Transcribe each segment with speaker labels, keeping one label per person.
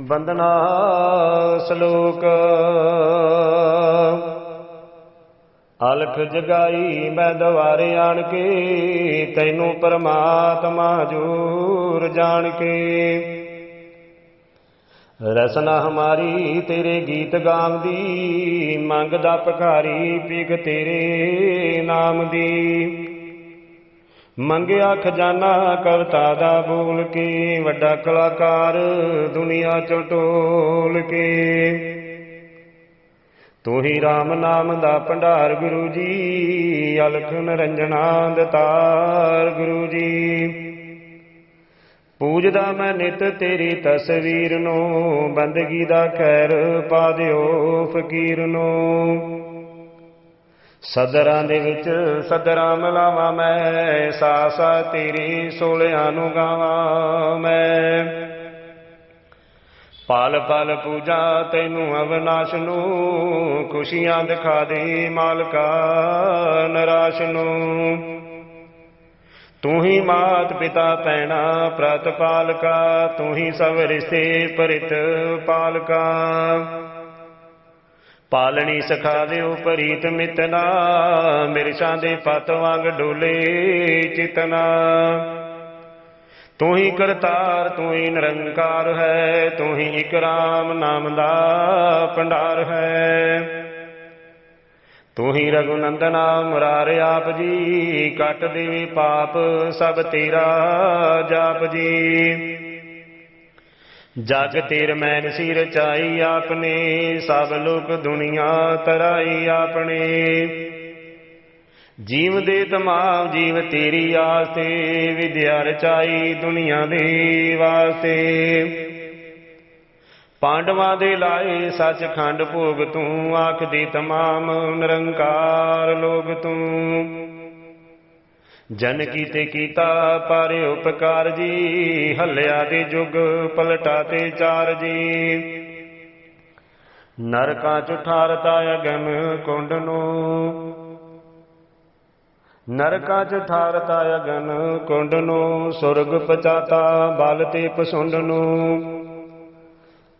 Speaker 1: ਬੰਦਨਾ ਸ਼ਲੋਕ। ਅਲਖ ਜਗਾਈ ਮੈਂ ਦਵਾਰੇ ਆਣ ਕੇ, ਤੈਨੂੰ ਪਰਮਾਤਮਾ ਜੂਰ ਜਾਣ ਕੇ। ਰਸਨਾ ਹਮਾਰੀ ਤੇਰੇ ਗੀਤ ਗਾਉਂਦੀ, ਮੰਗਦਾ ਭਿਖਾਰੀ ਪਿਗ ਤੇਰੇ ਨਾਮ ਦੀ। ਮੰਗਿਆ ਖਜ਼ਾਨਾ ਕਵਤਾ ਦਾ ਬੋਲ ਕੇ, ਵੱਡਾ ਕਲਾਕਾਰ ਦੁਨੀਆ ਚੋਂ ਟੋਲ ਕੇ। ਤੂੰ ਹੀ RAM ਨਾਮ ਦਾ ਭੰਡਾਰ ਗੁਰੂ ਜੀ, ਅਲਖ ਨਰੰਜਨਾ ਦਤਾਰ ਗੁਰੂ ਜੀ। ਪੂਜਦਾ ਮੈਂ ਨਿਤ ਤੇਰੀ ਤਸਵੀਰ ਨੂੰ, ਬੰਦਗੀ ਦਾ ਖੈਰ ਪਾ ਦਿਓ ਫਕੀਰ ਨੂੰ। ਸਦਰਾਂ ਦੇ ਵਿੱਚ ਸਦਰਾਂ ਮਲਾਵਾਂ ਮੈਂ, ਸਾਸਾ ਤੇਰੀ ਸੋਲਿਆਂ ਨੂੰ ਗਾਵਾਂ ਮੈਂ। ਪਾਲ ਪਲ ਪੂਜਾ ਤੈਨੂੰ ਅਵਨਾਸ਼ ਨੂੰ, ਖੁਸ਼ੀਆਂ ਦਿਖਾ ਦੇ ਮਾਲਕਾ ਨਰਾਸ਼ ਨੂੰ। ਤੂੰ ਹੀ ਮਾਤ ਪਿਤਾ ਪੈਣਾ ਪ੍ਰਤਪਾਲਕਾ, ਤੂੰ ਹੀ ਸਭ ਰਿਸ਼ਤੇ ਪਰਿਤ ਪਾਲਕਾ। ਪਾਲਣੀ ਸਿਖਾ ਦਿਓ ਪਰੀਤ ਮਿਤਨਾ ਮਿਰਸ਼ਾਂ ਦੇ ਪਤ ਵਾਂਗ ਡੋਲੇ ਚਿਤਨਾ। ਤੂੰ ਹੀ ਕਰਤਾਰ, ਤੂੰ ਹੀ ਨਿਰੰਕਾਰ ਹੈ, ਤੂੰ ਹੀ ਇਕਰਾਮ ਨਾਮ ਦਾ ਭੰਡਾਰ ਹੈ। ਤੂੰ ਹੀ ਰਘੁਨੰਦਨਾ ਮੁਰਾਰ ਆਪ ਜੀ, ਕੱਟ ਦੇਵੇ ਪਾਪ ਸਭ ਤੇਰਾ ਜਾਪ ਜੀ। ਜਗ ਤੇਰ ਮੈਨ ਸੀ ਰਚਾਈ ਆਪਨੇ, ਸਭ ਲੋਕ ਦੁਨੀਆ ਤਰਾਈ ਆਪਣੇ ਜੀਵ ਦੇ ਤਮਾਮ ਜੀਵ ਤੇਰੀ ਆਸਤੇ ਵਿਦਿਆ ਰਚਾਈ ਦੁਨੀਆ ਦੇ ਵਾਸਤੇ। ਪਾਂਡਵਾਂ ਦੇ ਲਾਏ ਸੱਚਖੰਡ ਭੋਗ ਤੂੰ, ਆਖਦੀ ਤਮਾਮ ਨਿਰੰਕਾਰ ਲੋਕ ਤੂੰ। ਜਨ ਕੀਤੇ ਕੀਤਾ, ਪਰ ਉਪਕਾਰ ਜੀ, ਹੱਲਿਆ ਦੇ ਜੁਗ, ਪਲਟਾ ਤੇ ਚਾਰ ਜੀ। ਨਰਕਾਂ ਚ ਠਾਰਤਾ ਅਗਨ ਕੁੰਡ ਨੂੰ। ਨਰਕਾਂ ਚ ਠਾਰਤਾ ਅਗਨ ਕੁੰਡ ਨੂੰ, ਸੁਰਗ ਪਚਾਤਾ ਬਲ ਤੇ ਪਸੁੰਡ ਨੂੰ।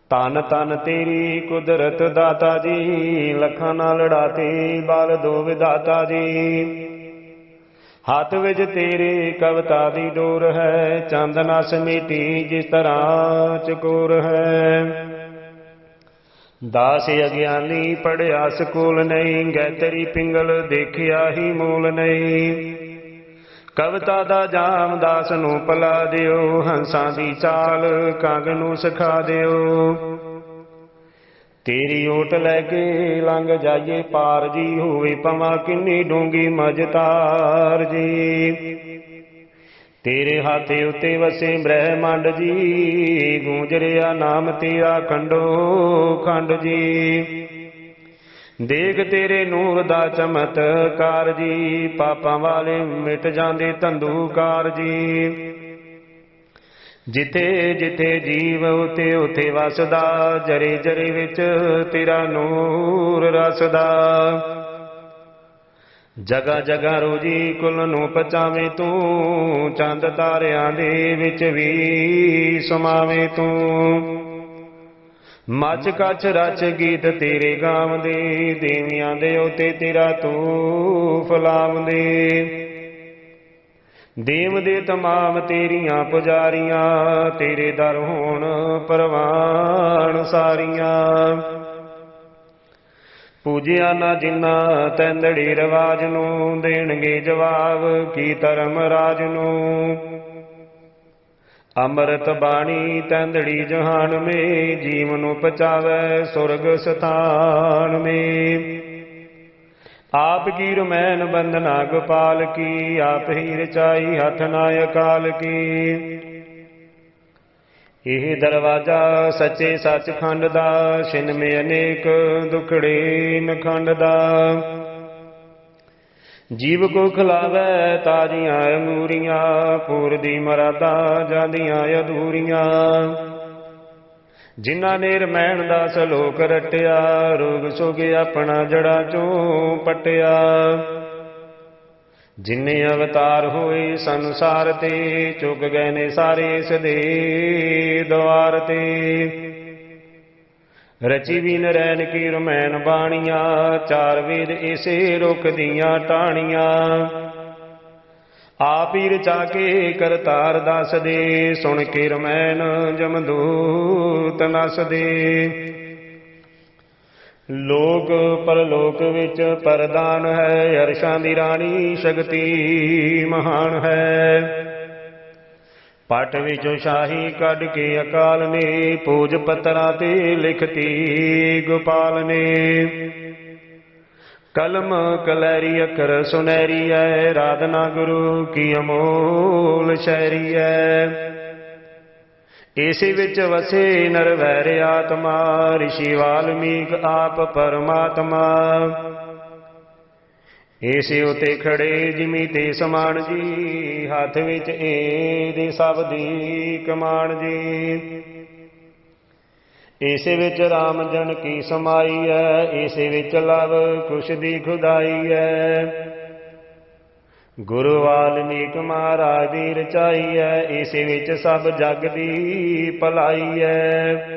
Speaker 1: ਤਨ ਤਨ ਤੇਰੀ ਕੁਦਰਤ ਦਾਤਾ ਜੀ, ਲੱਖਾਂ ਨਾਲ ਲੜਾਤੀ ਬਲ ਦੋ ਵਿਦਾਤਾ ਜੀ। ਹੱਥ ਵਿੱਚ ਤੇਰੇ ਕਵਤਾ ਦੀ ਡੋਰ ਹੈ ਚੰਦਨਾ ਸਮੇਟੀ ਜਿਸ ਤਰ੍ਹਾਂ ਚਕੋਰ ਹੈ। ਦਾਸ ਅਗਿਆਨੀ ਪੜਿਆ ਸਕੂਲ ਨਹੀਂ, ਗੈਤਰੀ ਪਿੰਗਲ ਦੇਖਿਆ ਹੀ ਮੂਲ ਨਹੀਂ। ਕਵਤਾ ਦਾ ਜਾਮ ਦਾਸ ਨੂੰ ਪਲਾ ਦਿਓ, ਹੰਸਾਂ ਦੀ ਚਾਲ ਕੰਗ ਨੂੰ ਸਿਖਾ ਦਿਓ। ਤੇਰੀ ਓਟ ਲੈ ਕੇ ਲੰਘ ਜਾਈਏ, ਪਾਰ ਜੀ ਹੋਵੇ ਪਵਾਂ ਕਿੰਨੀ ਡੂੰਗੀ ਮਜਤਾਰ ਜੀ। ਤੇਰੇ ਹੱਥ ਉਤੇ ਵਸੇ ਬ੍ਰਹਿਮੰਡ ਜੀ, ਗੂੰਜਰਿਆ ਨਾਮ ਤੇਰਾ ਖੰਡੋ ਖੰਡ ਜੀ। ਦੇਖ ਤੇਰੇ ਨੂਰ ਦਾ ਚਮਤਕਾਰ ਜੀ, ਪਾਪਾਂ ਵਾਲੇ ਮਿਟ ਜਾਂਦੇ ਧੰਦੂਕਾਰ ਜੀ। ਜਿਥੇ ਜਿਥੇ ਜੀਵ ਉਤੇ ਉਥੇ ਵਸਦਾ, ਜਰੇ ਜਰੇ ਵਿੱਚ ਤੇਰਾ ਨੂਰ ਰਸਦਾ। ਜਗਾ ਜਗਾ ਰੋਜੀ ਕੁਲ ਨੂੰ ਪਚਾਵੇਂ ਤੂੰ, ਚੰਦ ਤਾਰਿਆਂ ਦੇ ਵਿੱਚ ਵੀ ਸਮਾਵੇਂ ਤੂੰ। ਮੱਚ ਕੱਚ ਰਚ ਗੀਤ ਤੇਰੇ ਗਾਵਦੇ ਦੇਵੀਆਂ ਦੇ ਉਤੇ ਤੇਰਾ ਤੂੰ ਫਲਾਵਦੇ ਦੇਵ ਦੇ ਤਮਾਮ ਤੇਰੀਆਂ ਪੁਜਾਰੀਆਂ, ਤੇਰੇ ਦਰ ਹੋਣ ਪਰਵਾਨ ਸਾਰੀਆਂ। ਪੂਜਿਆ ਨਾ ਜਿੰਨਾ ਤੈਂਦੜੀ ਰਵਾਜ ਨੂੰ, ਦੇਣਗੇ ਜਵਾਬ ਕੀ ਧਰਮ ਰਾਜ ਨੂੰ। ਅੰਮ੍ਰਿਤ ਬਾਣੀ ਤੈਂਦੜੀ ਜਹਾਨ ਮੇ ਜੀਵ ਨੂੰ ਪਚਾਵੇ ਸੁਰਗ ਸਥਾਨ ਮੇ। ਆਪ ਕੀ ਰਮੈਨ ਬੰਦਨਾ ਗੋਪਾਲ ਕੀ? ਆਪ ਹੀ ਰਚਾਈ ਹੱਥ ਨਾ ਅਕਾਲ ਕੀ? ਇਹ ਦਰਵਾਜਾ ਸੱਚੇ ਸੱਚਖੰਡ ਦਾ, ਛਿਨ ਮੇ ਅਨੇਕ ਦੁਖੜੇ ਨਖੰਡ ਦਾ। ਜੀਵ ਕੋ ਖਿਲਾਵੇ ਤਾਜੀਆਂ ਅੰਗੂਰੀਆਂ ਪੂਰ ਦੀ ਮਰਾਦਾ ਜਾਂਦੀਆਂ ਅਧੂਰੀਆਂ। ਜਿਨ੍ਹਾਂ ਨੇ ਰਮੈਣ ਦਾ ਸਲੋਕ ਰਟਿਆ, ਰੋਗ ਸੁਗ ਆਪਣਾ ਜੜਾ ਚੋਂ ਪਟਿਆ। ਜਿਨੇ ਅਵਤਾਰ ਹੋਏ ਸੰਸਾਰ ਤੇ, ਚੁੱਕ ਗਏ ਨੇ ਸਾਰੇ ਇਸ ਦੇ ਦਵਾਰ ਤੇ। ਰਚੀ ਵੀ ਨਰੈਣ ਕੀ ਰਮੈਣ ਬਾਣੀਆਂ, ਚਾਰ ਵੇਦ ਇਸੇ ਰੁਖ ਦੀਆਂ ਟਾਣੀਆਂ ਆਪ ਹੀ ਰਚਾ ਕੇ ਕਰਤਾਰ ਦੱਸ ਦੇ, ਸੁਣ ਕੇ ਰਮੈਨ ਜਮਦੂਤ ਨਸ ਦੇ। ਲੋਕ ਪਰਲੋਕ ਵਿੱਚ ਪਰਦਾਨ ਹੈ, ਅਰਸ਼ਾਂ ਦੀ ਰਾਣੀ ਸ਼ਕਤੀ ਮਹਾਨ ਹੈ। ਪਟ ਵਿੱਚੋਂ ਸ਼ਾਹੀ ਕੱਢ ਕੇ ਅਕਾਲ ਨੇ, ਪੂਜ ਪਤਰਾਂ ਤੇ ਲਿਖਤੀ ਗੋਪਾਲ ਨੇ। ਕਲਮ ਕਲੈਰੀ ਅਖਰ ਸੁਨਹਿਰੀ ਐ, ਰਾਧਨਾ ਗੁਰੂ ਕੀ ਅਮੋਲ ਸ਼ੈਰੀ ਐ। ਇਸੇ ਵਿੱਚ ਵਸੇ ਨਰ ਵੈਰ ਆਤਮਾ ઋષਿ ਵਾਲਮੀਕ ਆਪ ਪਰਮਾਤਮਾ। ਇਸੇ ਉਤੇ ਖੜੇ ਜਿਮੀ ਤੇ ਸਮਾਨ ਜੀ, ਹੱਥ ਵਿੱਚ ਇਹਦੇ ਸਭ ਦੀ ਕਮਾਨ ਜੀ। ਇਸੇ ਵਿੱਚ RAM ਜਨ ਕੀ ਸਮਾਈ ਹੈ? ਇਸੇ ਵਿੱਚ ਲਵ ਕੁਸ਼ ਦੀ ਖੁਦਾਈ ਹੈ। ਗੁਰੂ ਵਾਲਮੀਕ ਮਹਾਰਾਜ ਦੀ ਰਚਾਈ ਹੈ। ਇਸੇ ਵਿੱਚ ਸਭ ਜਗ ਦੀ ਭਲਾਈ ਹੈ।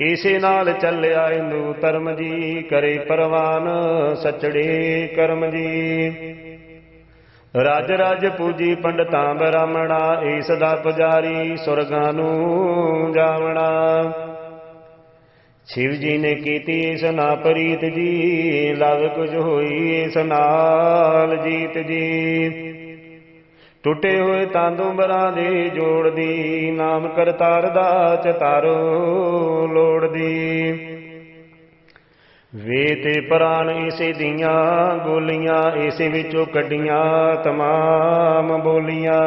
Speaker 1: ਇਸੇ ਨਾਲ ਚੱਲਿਆ ਹਿੰਦੂ ਧਰਮ ਜੀ, ਕਰੇ ਪਰਵਾਨ ਸਚੜੇ ਕਰਮ ਜੀ। ਰਜ ਰਜ ਪੂਜੀ ਪੰਡਤਾਂ ਬ੍ਰਾਹਮਣਾ, ਈਸ ਦਾ ਪੁਜਾਰੀ ਸੁਰਗਾਂ ਨੂੰ ਜਾਵਣਾ। ਸ਼ਿਵ ਜੀ ਨੇ ਕੀਤੀ ਇਸ ਨਾ ਪ੍ਰੀਤ ਜੀ, ਲਵ ਕੁਝ ਹੋਈ ਇਸ ਨਾਲ ਜੀਤ ਜੀ। ਟੁੱਟੇ ਹੋਏ ਤਾਂਦੂੰਬਰਾਂ ਦੇ ਜੋੜਦੀ ਨਾਮ ਕਰਤਾਰ ਦਾ ਚਤਾਰੋ ਲੋੜਦੀ ਵੇ ਤੇ ਪ੍ਰਾਨ ਇਸੇ ਦੀਆਂ ਗੋਲੀਆਂ ਇਸੇ ਵਿੱਚੋਂ ਕੱਢੀਆਂ ਤਮਾਮ ਬੋਲੀਆਂ।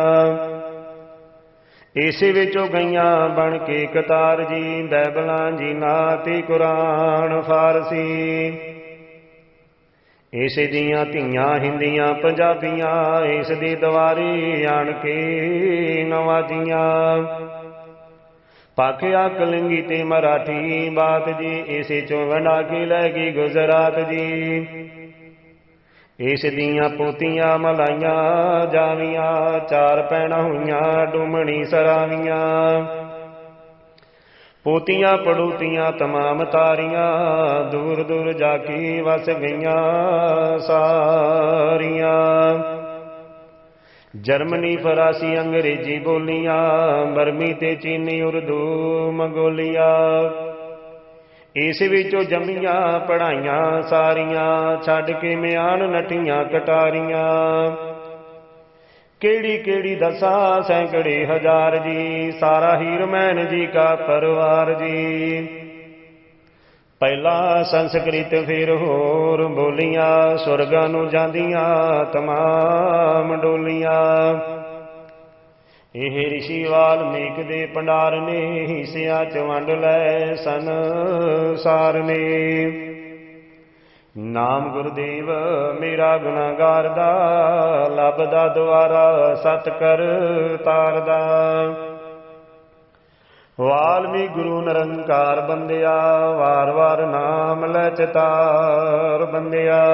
Speaker 1: ਇਸੇ ਵਿੱਚੋਂ ਗਈਆਂ ਬਣ ਕੇ ਕਤਾਰ ਜੀ, ਬੈਬਲਾਂ ਜੀ ਨਾ ਤੇ ਕੁਰਾਨ ਫਾਰਸੀ। ਇਸੇ ਦੀਆਂ ਧੀਆਂ ਹਿੰਦੀਆਂ, ਪੰਜਾਬੀਆਂ ਇਸ ਦੀ ਦਵਾਰੀ ਆਣ ਕੇ ਨਵਾਜੀਆਂ। ਪਾਖਿਆ ਕਲਿੰਗੀ ਤੇ ਮਰਾਠੀ ਬਾਤ ਜੀ, ਇਸੇ ਚੋਂ ਵੰਡਾ ਕੇ ਲੈ ਗਈ ਗੁਜਰਾਤ ਜੀ। ਇਸ ਦੀਆਂ ਪੋਤੀਆਂ ਮਲਾਈਆਂ ਜਾਵੀਆਂ, ਚਾਰ ਪੈਣਾ ਹੋਈਆਂ ਡੁਮਣੀ ਸਰਾਵੀਆਂ। ਪੋਤੀਆਂ ਪੜੂਤੀਆਂ ਤਮਾਮ ਤਾਰੀਆਂ ਦੂਰ ਦੂਰ ਜਾ ਕੇ ਵਸ ਗਈਆਂ ਸਾਰੀਆਂ। ਜਰਮਨੀ, ਫਰਾਸੀ, ਅੰਗਰੇਜ਼ੀ ਬੋਲੀਆਂ, ਬਰਮੀ ਤੇ ਚੀਨੀ, ਉਰਦੂ, ਮੰਗੋਲੀਆ। ਇਸ ਵਿੱਚੋਂ ਜੰਮੀਆਂ ਪੜਾਈਆਂ ਸਾਰੀਆਂ, ਛੱਡ ਕੇ ਮਿਆਨ ਨਟੀਆਂ ਕਟਾਰੀਆਂ। ਕਿਹੜੀ ਕਿਹੜੀ ਦਸਾਂ ਸੈਂਕੜੇ ਹਜ਼ਾਰ ਜੀ, ਸਾਰਾ ਹੀਰ ਮੈਨ ਜੀ ਕਾ ਪਰਵਾਰ ਜੀ। ਪਹਿਲਾ ਸੰਸਕ੍ਰਿਤ ਫਿਰ ਹੋਰ ਬੋਲੀਆਂ, ਸੁਰਗਾਂ ਨੂੰ ਜਾਂਦੀਆਂ ਤਮਾਮ ਡੋਲੀਆਂ। ਇਹ ઋષਿ ਵਾਲਮੀਕ ਦੇ ਭੰਡਾਰ ਨੇ ਹਿੱਸਿਆਂ ਚ ਵੰਡ ਲੈ ਸੰਸਾਰ ਨੇ। ਨਾਮ ਗੁਰਦੇਵ ਮੇਰਾ ਗੁਨਾਹਗਾਰ ਦਾ, ਲੱਭਦਾ ਦੁਆਰਾ ਸਤ ਕਰ ਤਾਰਦਾ। ਵਾਲਮੀ ਗੁਰੂ ਨਿਰੰਕਾਰ ਬੰਦਿਆ, ਵਾਰ ਵਾਰ ਨਾਮ ਲੈ ਚਤਾਰ ਬੰਦਿਆ।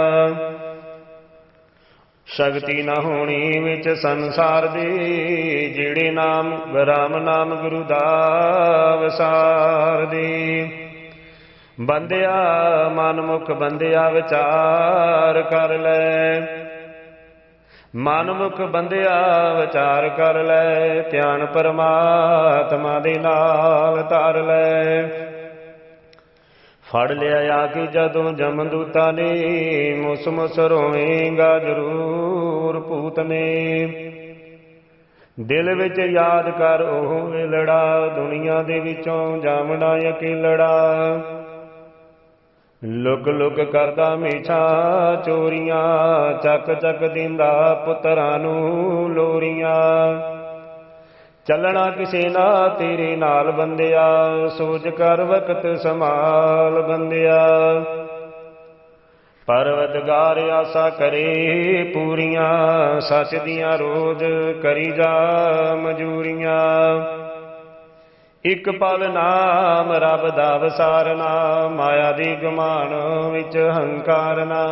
Speaker 1: ਸ਼ਕਤੀ ਨਾ ਹੋਣੀ ਵਿੱਚ ਸੰਸਾਰ ਦੇ, ਜਿਹੜੇ ਨਾਮ, ਰਾਮ ਨਾਮ ਗੁਰੂ ਦਾ ਵਸਾਰ ਦੇ। ਬੰਦਿਆ, ਮਨ ਮੁਖ ਬੰਦਿਆ, ਵਿਚਾਰ ਕਰ ਲੈ। ਮਨਮੁਖ ਬੰਦਿਆ ਵਿਚਾਰ ਕਰ ਲੈ, ਧਿਆਨ ਪਰਮਾਤਮਾ ਦੇ ਨਾਲ ਧਰ ਲੈ। ਫੜ ਲਿਆ ਆ ਕੇ ਜਦੋਂ ਜਮਦੂਤਾ ਨੇ ਮੁਸ ਮੁਸ ਰੋਵੇਂਗਾ ਜ਼ਰੂਰ ਭੂਤ ਨੇ। ਦਿਲ ਵਿੱਚ ਯਾਦ ਕਰ ਉਹ ਲੜਾ ਦੁਨੀਆ ਦੇ ਵਿੱਚੋਂ ਜਾਵਣਾ ਅਕੇਲੜਾ ਲੁਕ ਲੁਕ ਕਰਦਾ ਮੇਛਾ ਚੋਰੀਆਂ, ਚੱਕ ਚੱਕ ਦਿੰਦਾ ਪੁੱਤਰਾਂ ਨੂੰ ਲੋਰੀਆਂ। ਚੱਲਣਾ ਕਿਸੇ ਨਾ ਤੇਰੇ ਨਾਲ ਬੰਦਿਆ ਸੋਚ ਕਰ ਵਕਤ ਸਮਾਲ ਬੰਦਿਆ। ਪਰਵਤਗਾਰ ਆਸਾ ਕਰੇ ਪੂਰੀਆਂ, ਸੱਚ ਦੀਆਂ ਰੋਜ਼ ਕਰੀ ਜਾ ਮਜੂਰੀਆਂ। ਇੱਕ ਪਲ ਨਾਮ ਰੱਬ ਦਾ ਵਸਾਰਨਾ ਮਾਇਆ ਦੀ ਗੁਮਾਨ ਵਿੱਚ ਹੰਕਾਰ ਨਾ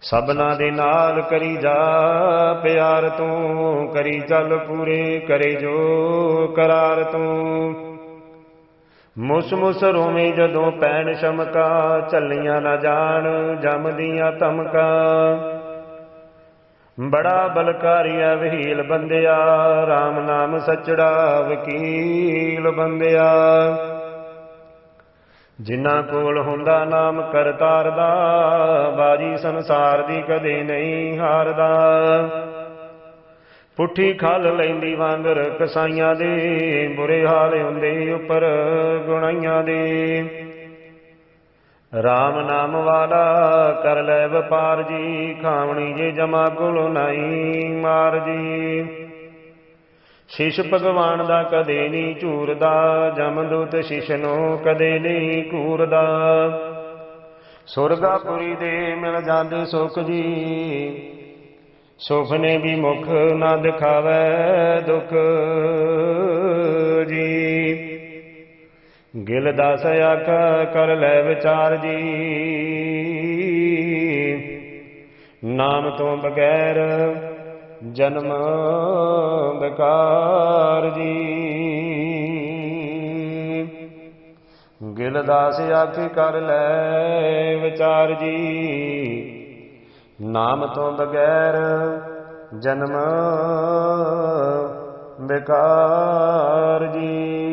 Speaker 1: ਸਭਨਾ ਦੇ ਨਾਲ ਕਰੀ ਜਾ, ਪਿਆਰ ਤੂੰ ਕਰੀ ਚੱਲ ਪੂਰੇ, ਕਰੇ ਜੋ ਕਰਾਰ ਤੂੰ। ਮੁਸ ਮੁਸ ਰੋਵੇਂ ਜਦੋਂ ਪੈਣ ਸ਼ਮਕਾ ਚੱਲੀਆਂ ਨਾ ਜਾਣ ਜਮਦੀਆਂ ਧਮਕਾ। ਬੜਾ ਬਲਕਾਰੀਆ ਵਹੀਲ ਬੰਦਿਆ RAM ਨਾਮ ਸਚੜਾ ਵਕੀਲ ਬੰਦਿਆ। ਜਿਨ੍ਹਾਂ ਕੋਲ ਹੁੰਦਾ ਨਾਮ ਕਰਤਾਰ ਦਾ, ਬਾਜੀ ਸੰਸਾਰ ਦੀ ਕਦੇ ਨਹੀਂ ਹਾਰਦਾ। ਪੁੱਠੀ ਖਲ ਲੈਂਦੀ ਵਾਂਗਰ ਕਸਾਈਆਂ ਦੇ, ਬੁਰੇ ਹਾਲ ਹੁੰਦੇ ਉੱਪਰ ਗੁਣਾਈਆਂ ਦੇ। RAM ਨਾਮ ਵਾਲਾ ਕਰ ਲੈ ਵਪਾਰ ਜੀ, ਖਾਵਣੀ ਜੇ ਜਮਾ ਗੁਲ ਨਾਈ ਮਾਰ ਜੀ। ਸ਼ਿਸ਼ ਭਗਵਾਨ ਦਾ ਕਦੇ ਨਹੀਂ ਝੂਰਦਾ ਜਮਦੂਤ ਸ਼ਿਸ਼ ਨੂੰ ਕਦੇ ਨਹੀਂ ਕੂਰਦਾ। ਸੁਰਗਾਪੁਰੀ ਦੇ ਮਿਲ ਜਾਂਦੇ ਸੁਖ ਜੀ ਸੁਪਨੇ ਵੀ ਮੁਖ ਨਾ ਦਿਖਾਵੇ ਦੁੱਖ। ਗਿਲ ਦਾਸ ਆਖ, ਕਰ ਲੈ ਵਿਚਾਰ ਜੀ। ਨਾਮ ਤੋਂ ਬਗੈਰ ਜਨਮ ਬਕਾਰ ਜੀ। ਗਿਲ ਦਾਸ ਆਖ, ਕਰ ਲੈ ਵਿਚਾਰ ਜੀ। ਨਾਮ ਤੋਂ ਬਗੈਰ ਜਨਮ ਬੇਕਾਰ ਜੀ।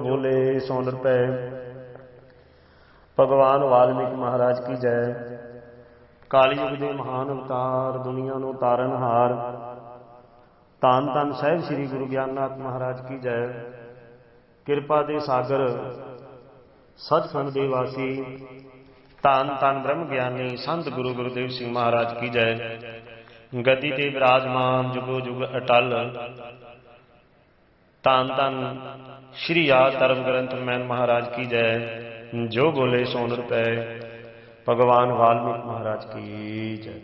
Speaker 1: ਬੋਲੇ ਸੋ ਨਿਰਭੈ ਭਗਵਾਨ ਵਾਲਮੀਕ ਮਹਾਰਾਜ ਕੀ ਜੈ। ਕਾਲਯੁਗ ਦੇ ਮਹਾਨ ਅਵਤਾਰ, ਦੁਨੀਆ ਨੂੰ ਤਾਰਨਹਾਰ ਧੰਨ ਧੰਨ ਸਾਹਿਬ ਸ੍ਰੀ ਗੁਰੂ ਗਿਆਨਨਾਥ ਮਹਾਰਾਜ ਕੀ ਜੈ। ਕਿਰਪਾ ਦੇ ਸਾਗਰ ਸਤਖੰਡ ਦੇ ਵਾਸੀ। ਧੰਨ ਧੰਨ ਬ੍ਰਹਮ ਗਿਆਨੀ, ਸੰਤ ਗੁਰੂ ਗੁਰਦੇਵ ਸਿੰਘ ਮਹਾਰਾਜ ਕੀ ਜੈ। ਗੱਦੀ ਤੇ ਵਿਰਾਜਮਾਨ, ਜੁਗੋ ਜੁਗ ਅਟਲ। ਧੰਨ ਧੰਨ ਸ਼੍ਰੀ ਆਦ ਧਰਮ ਗ੍ਰੰਥ ਮੈਨ ਮਹਾਰਾਜ ਕੀ ਜੈ, ਜੋ ਬੋਲੇ ਸੋ ਨਿਰਭੈ ਭਗਵਾਨ ਵਾਲਮੀਕ ਮਹਾਰਾਜ ਕੀ ਜੈ।